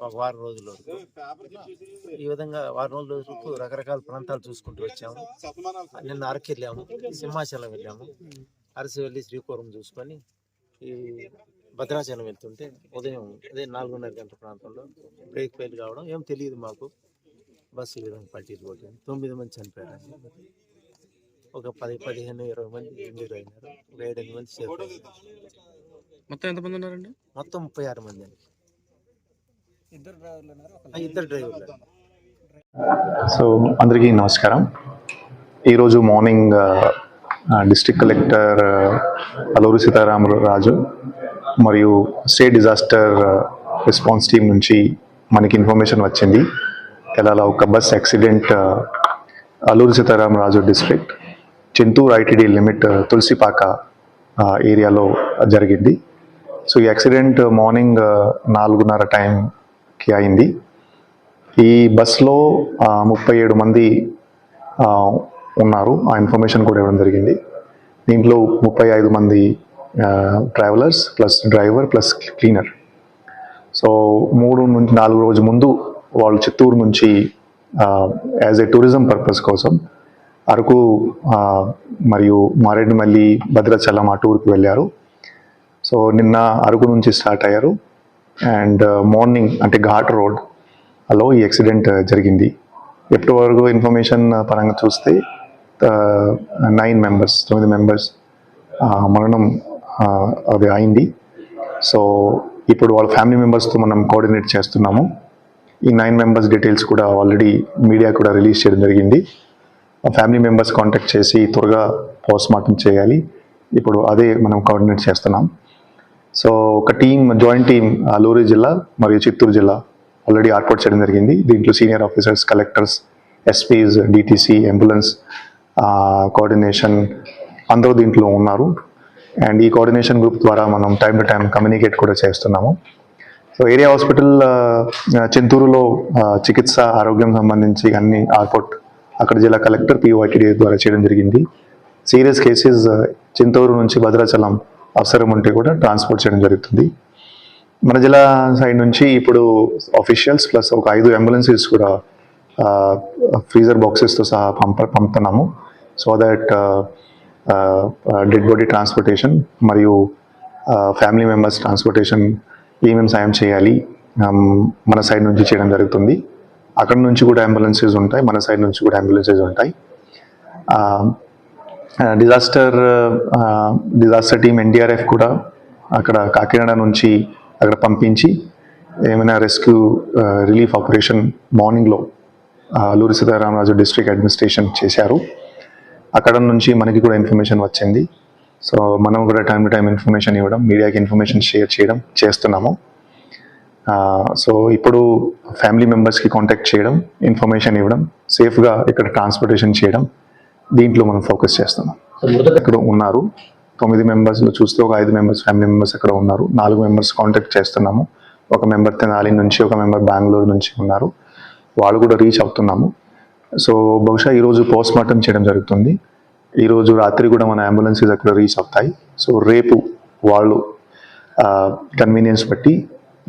ఒక వారం రోజుల వరకు. ఈ విధంగా వారం రోజుల వరకు రకరకాల ప్రాంతాలు చూసుకుంటూ వచ్చాము. నిన్న అరకు వెళ్ళాము సింహాచలం వెళ్ళాము. అరసి వెళ్ళి శ్రీకాకుళం చూసుకొని ఈ భద్రాచలం వెళ్తుంటే ఉదయం అదే నాలుగున్నర గంటల ప్రాంతంలో బ్రేక్ ఫెయిల్ కావడం ఏం తెలియదు మాకు. బస్సు విధంగా పల్టీలు కొట్టింది తొమ్మిది మంది చనిపోయారు ఒక పది పదిహేను ఇరవై మంది ఇంజూర్ అయినారు. ఒక ఏడెనిమిది మంది. మొత్తం ఎంతమంది ఉన్నారండి? మొత్తం ముప్పై ఆరు మంది అండి. ఇద్దరు డ్రైవర్లు సో అందరికీ నమస్కారం. ఈరోజు morning district collector Alluri Sitaramaraju మరియు స్టేట్ డిజాస్టర్ రెస్పాన్స్ టీం నుంచి మనకి ఇన్ఫర్మేషన్ వచ్చింది. ఇలా ఒక bus accident Alluri Sitaramaraju district Chinturu ITD limit Tulasipaka ఏరియాలో జరిగింది. సో ఈ యాక్సిడెంట్ మార్నింగ్ నాలుగున్నర టైంకి అయింది. ఈ బస్సులో ముప్పై ఏడు మంది ఉన్నారు. ఆ ఇన్ఫర్మేషన్ కూడా ఇవ్వడం జరిగింది. దీంట్లో ముప్పై ఐదు మంది travellers plus driver plus cleaner. So మూడు నుంచి నాలుగు రోజు ముందు వాళ్ళు చిత్తూరు నుంచి యాజ్ ఏ టూరిజం పర్పస్ కోసం అరకు మరియు మారేడుమల్లి భద్రాచలం ఆ టూర్కి వెళ్ళారు. సో నిన్న అరకు నుంచి స్టార్ట్ అయ్యారు. అండ్ uh, మార్నింగ్ అంటే ఘాట్ రోడ్ అలో ఈ యాక్సిడెంట్ uh, జరిగింది. ఎప్పటి వరకు ఇన్ఫర్మేషన్ uh, పరంగా చూస్తే నైన్ మెంబర్స్ తొమ్మిది మెంబర్స్ మరణం అది అయింది. సో ఇప్పుడు వాళ్ళ ఫ్యామిలీ మెంబర్స్తో మనం కోఆర్డినేట్ చేస్తున్నాము. ఈ నైన్ మెంబర్స్ డీటెయిల్స్ కూడా ఆల్రెడీ మీడియా కూడా రిలీజ్ చేయడం జరిగింది. ఆ ఫ్యామిలీ మెంబర్స్ కాంటాక్ట్ చేసి త్వరగా పోస్ట్ మార్టం చేయాలి. ఇప్పుడు అదే మనం కోఆర్డినేట్ చేస్తున్నాం. సో ఒక టీం జాయింట్ టీం అల్లూరి జిల్లా మరియు చిత్తూరు జిల్లా ఆల్రెడీ ఏర్పాటు చేయడం జరిగింది. దీంట్లో senior officers collectors SPs DTC ambulance coordination అందరూ దీంట్లో ఉన్నారు. అండ్ ఈ కోఆర్డినేషన్ గ్రూప్ ద్వారా మనం టైం టు టైం కమ్యూనికేట్ కూడా చేస్తున్నాము. సో ఏరియా హాస్పిటల్ చింతూరులో చికిత్స ఆరోగ్యం సంబంధించి అన్ని ఆర్పోర్ట్ అక్కడ జిల్లా కలెక్టర్ పిఓఐటీడీ ద్వారా చేయడం జరిగింది. సీరియస్ కేసెస్ చింతూరు నుంచి భద్రాచలం అవసరం ఉంటే కూడా ట్రాన్స్పోర్ట్ చేయడం జరుగుతుంది. మన జిల్లా సైడ్ నుంచి ఇప్పుడు ఆఫీషియల్స్ ప్లస్ ఒక ఐదు అంబులెన్సెస్ కూడా ఫ్రీజర్ బాక్సెస్తో సహా పంప పంపుతున్నాము. So that dead body transportation మరియు ఫ్యామిలీ మెంబర్స్ ట్రాన్స్పోర్టేషన్ ఏమేమి సాయం చేయాలి మన సైడ్ నుంచి చేయడం జరుగుతుంది. అక్కడ నుంచి కూడా అంబులెన్సెస్ ఉంటాయి మన సైడ్ నుంచి కూడా అంబులెన్సెస్ ఉంటాయి. డిజాస్టర్ డిజాస్టర్ టీమ్ ఎన్డీఆర్ఎఫ్ కూడా అక్కడ కాకినాడ నుంచి అక్కడ పంపించి ఏమైనా రెస్క్యూ రిలీఫ్ ఆపరేషన్ మార్నింగ్లో అల్లూరి సీతారామరాజు డిస్ట్రిక్ట్ అడ్మినిస్ట్రేషన్ చేశారు. అక్కడ నుంచి మనకి కూడా ఇన్ఫర్మేషన్ వచ్చింది. సో మనం కూడా టైం టు టైం ఇన్ఫర్మేషన్ ఇవ్వడం మీడియాకి ఇన్ఫర్మేషన్ షేర్ చేయడం చేస్తున్నాము. సో ఇప్పుడు ఫ్యామిలీ మెంబర్స్కి కాంటాక్ట్ చేయడం ఇన్ఫర్మేషన్ ఇవ్వడం సేఫ్గా ఇక్కడ ట్రాన్స్పోర్టేషన్ చేయడం దీంట్లో మనం ఫోకస్ చేస్తున్నాం. ఇక్కడ ఉన్నారు. తొమ్మిది మెంబర్స్ చూస్తే ఒక ఐదు మెంబర్స్ ఫ్యామిలీ మెంబర్స్ అక్కడ ఉన్నారు. నాలుగు మెంబర్స్ కాంటాక్ట్ చేస్తున్నాము. ఒక మెంబర్ తెనాలి నుంచి ఒక మెంబర్ బెంగళూరు నుంచి ఉన్నారు. వాళ్ళు కూడా రీచ్ అవుతున్నాము. సో బహుశా ఈరోజు పోస్ట్ మార్టం చేయడం జరుగుతుంది. ఈరోజు రాత్రి కూడా మన అంబులెన్సెస్ అక్కడ రీచ్ అవుతాయి. సో రేపు వాళ్ళు కన్వీనియన్స్ బట్టి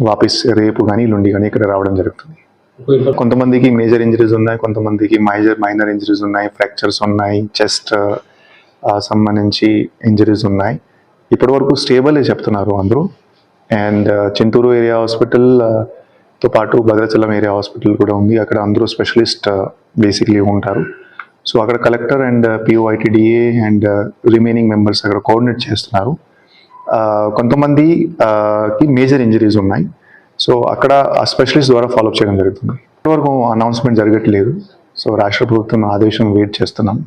వాపస్ రేపు కానీ ఎల్లుండి కానీ ఇక్కడ రావడం జరుగుతుంది. కొంతమందికి మేజర్ ఇంజరీస్ ఉన్నాయి కొంతమందికి మైజర్ మైనర్ ఇంజరీస్ ఉన్నాయి ఫ్రాక్చర్స్ ఉన్నాయి చెస్ట్ uh, సంబంధించి ఇంజరీస్ ఉన్నాయి. ఇప్పటి వరకు స్టేబుల్ చెప్తున్నారు అందరూ. అండ్ చింతూరు ఏరియా హాస్పిటల్తో పాటు భద్రాచలం ఏరియా హాస్పిటల్ కూడా ఉంది. అక్కడ అందరూ స్పెషలిస్ట్ బేసిక్లీ uh, ఉంటారు. సో అక్కడ collector and PO ITDA and remaining members అక్కడ కోఆర్డినేట్ చేస్తున్నారు. కొంతమందికి కొంతమంది మేజర్ ఇంజరీస్ ఉన్నాయి. సో అక్కడ ఆ స్పెషలిస్ట్ ద్వారా ఫాలోఅప్ చేయడం జరుగుతుంది. ఇప్పటివరకు అనౌన్స్మెంట్ జరగట్లేదు. సో రాష్ట్ర ప్రభుత్వం ఆదేశం వెయిట్ చేస్తున్నాం.